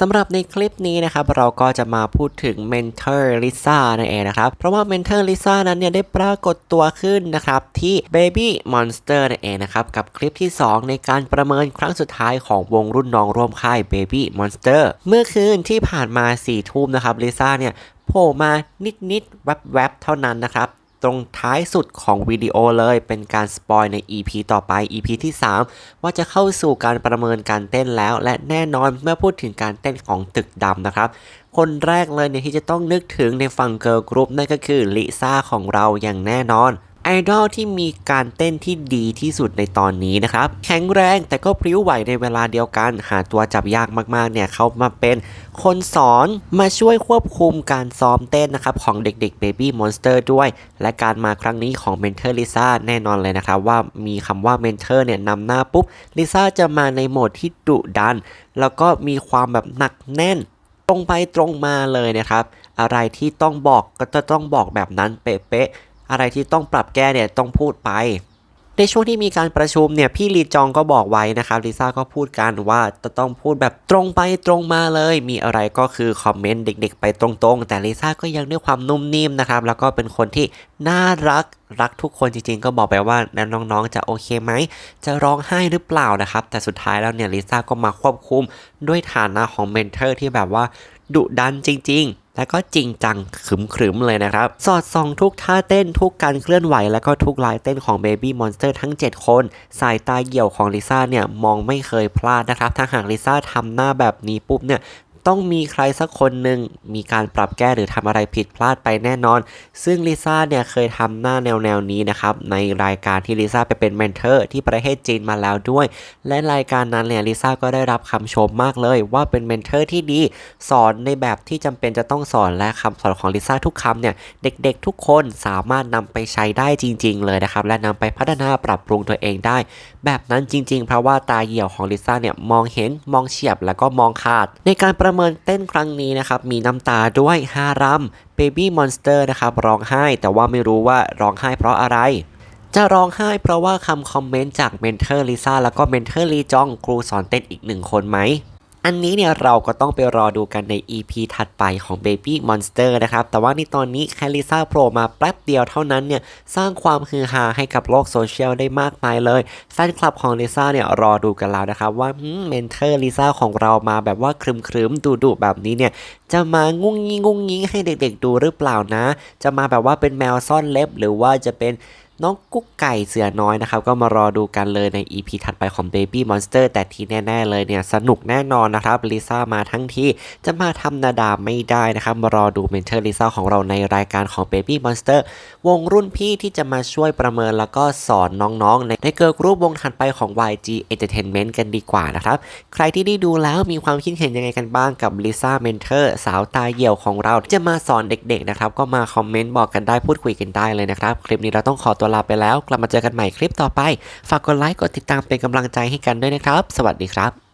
สำหรับในคลิปนี้นะครับเราก็จะมาพูดถึงเมนเทอร์ลิซ่านั่นเองนะครับ เพราะว่าเมนเทอร์ลิซ่านั้นเนี่ยได้ปรากฏตัวขึ้นนะครับที่ Baby Monster นั่นเองนะครับกับคลิปที่ 2 ในการประเมินครั้งสุดท้ายของวงรุ่นน้องร่วมค่าย Baby Monster เมื่อคืนที่ผ่านมา4ทุ่มนะครับลิซ่าเนี่ยโผล่มานิดๆแวบๆเท่านั้นนะครับ ตรงท้ายสุดของวิดีโอเลยเป็นการสปอยใน EP ต่อไป EP ที่ 3 ว่าจะเข้าสู่การประเมินการเต้นแล้ว และแน่นอนเมื่อพูดถึงการเต้นของตึกดำนะครับ คนแรกเลยเนี่ยที่จะต้องนึกถึงในฝั่งเกิร์ลกรุ๊ปนั่นก็คือลิซ่าของเราอย่างแน่นอน ไอดอลที่มีการเต้นที่ดีที่สุดในตอนนี้นะครับ แข็งแรงแต่ก็พริ้วไหวในเวลาเดียวกัน หาตัวจับยากมากๆ เนี่ยเขามาเป็นคนสอนมาช่วยควบคุมการซ้อมเต้นนะครับ ของเด็กๆ Baby Monster ด้วย และการมาครั้งนี้ของเมนเทอร์ลิซ่าแน่นอนเลยนะครับว่ามีคำว่าเมนเทอร์เนี่ยนำหน้าปุ๊บลิซ่าจะมาในโหมดที่ดุดัน แล้วก็มีความแบบหนักแน่นตรงไปตรงมาเลยนะครับ อะไรที่ต้องบอกก็จะต้องบอกแบบนั้นเป๊ะ อะไรที่ต้องปรับแก้เนี่ยต้องพูดไป ในช่วงที่มีการประชุมเนี่ยพี่ลีจองก็บอกไว้นะครับลิซ่าก็พูดกันว่าจะต้องพูดแบบตรงไปตรงมาเลย มีอะไรก็คือคอมเมนต์เด็กๆ ไปตรงๆ แต่ลิซ่าก็ยังด้วยความนุ่มนิ่มนะครับแล้วก็เป็นคนที่น่ารักรักทุกคนจริงๆ ก็บอกไปว่าแล้วน้องๆ จะโอเคไหม จะร้องไห้หรือเปล่านะครับ แต่สุดท้ายแล้วเนี่ยลิซ่าก็มาควบคุมด้วยฐานะของเมนเทอร์ที่แบบว่า ดุดันจริง ๆ และก็จริงจังขรึมๆเลยนะครับ สอดส่องทุกท่าเต้นทุกการเคลื่อนไหว แล้วก็ทุกลายเต้นของ Baby Monster ทั้ง 7 คน สายตาเหี่ยวของลิซ่าเนี่ยมองไม่เคยพลาดนะครับ ถ้าหากลิซ่าทำหน้าแบบนี้ปุ๊บเนี่ย ต้องมีใครสักคนหนึ่งมีการปรับแก้หรือทำอะไรผิดพลาดไปแน่นอน ซึ่งลิซ่าเนี่ยเคยทำหน้าแนวแนวนี้นะครับ ในรายการที่ลิซ่าไปเป็นเมนเทอร์ที่ประเทศจีนมาแล้วด้วย และรายการนั้นเนี่ยลิซ่าก็ได้รับคำชมมากเลยว่าเป็นเมนเทอร์ที่ดี สอนในแบบที่จำเป็นจะต้องสอนและคำสอนของลิซ่าทุกคำเนี่ยเด็กๆ ทุกคนสามารถนำไปใช้ได้จริง ๆ เลยนะครับ และนำไปพัฒนาปรับปรุงตัวเองได้ แบบนั้นจริง ๆ เพราะว่าตาเหี่ยวของลิซ่าเนี่ยมองเห็นมองเฉียบแล้วก็มองขาด ในการประเมินเต้นครั้งนี้นะครับ มีน้ำตาด้วยฮารัม Baby Monster นะครับร้องไห้แต่ว่าไม่รู้ว่าร้องไห้เพราะอะไร จะร้องไห้เพราะว่าคำคอมเมนต์จากเมนเทอร์ลิซ่าแล้วก็เมนเทอร์ลีจองครูสอนเต้นอีกหนึ่งคนไหม อันนี้เนี่ยเราก็ต้องไปรอดูกันใน EP ถัดไปของ Baby Monster นะครับ แต่ว่าในตอนนี้แคลิซ่าโผล่มาแป๊บเดียวเท่านั้นเนี่ย สร้างความฮือฮาให้กับโลกโซเชียลได้มากมายเลย แฟนคลับของลิซ่าเนี่ยรอดูกันแล้วนะครับ ว่าเมนเทอร์ลิซ่าของเรามาแบบว่าครึมครึมดุดุแบบนี้เนี่ย จะมางุ้งยิงงุ้งยิงให้เด็กๆดูหรือเปล่านะ จะมาแบบว่าเป็นแมวซ่อนเล็บหรือว่าจะเป็น น้องกุ๊กไก่เสือน้อยนะครับ ก็มารอดูกันเลยใน EP ถัดไปของ Baby Monster แต่ที่แน่ ๆ เลยเนี่ย สนุกแน่นอนนะครับลิซ่ามาทั้งที่จะมาทำนาดาไม่ได้นะครับ มารอดูเมนเทอร์ลิซ่าของเราในรายการของ Baby Monster วงรุ่นพี่ที่จะมาช่วยประเมินแล้วก็สอนน้องๆ ในในเกิร์กรุ๊ปวงถัดไปของ YG Entertainment กันดีกว่านะครับ ใครที่ได้ดูแล้วมีความคิดเห็นยังไงกันบ้างกับลิซ่าเมนเทอร์สาวตาเหี่ยวของเราจะมาสอนเด็ก ๆ นะครับ ก็มาคอมเมนต์บอกกันได้พูดคุยกันได้เลยนะครับ คลิปนี้เราต้องขอตัวลาไปแล้ว กลับมาเจอกันใหม่คลิปต่อไป ฝากกดไลค์ กดติดตามเป็นกำลังใจให้กันด้วยนะครับ สวัสดีครับ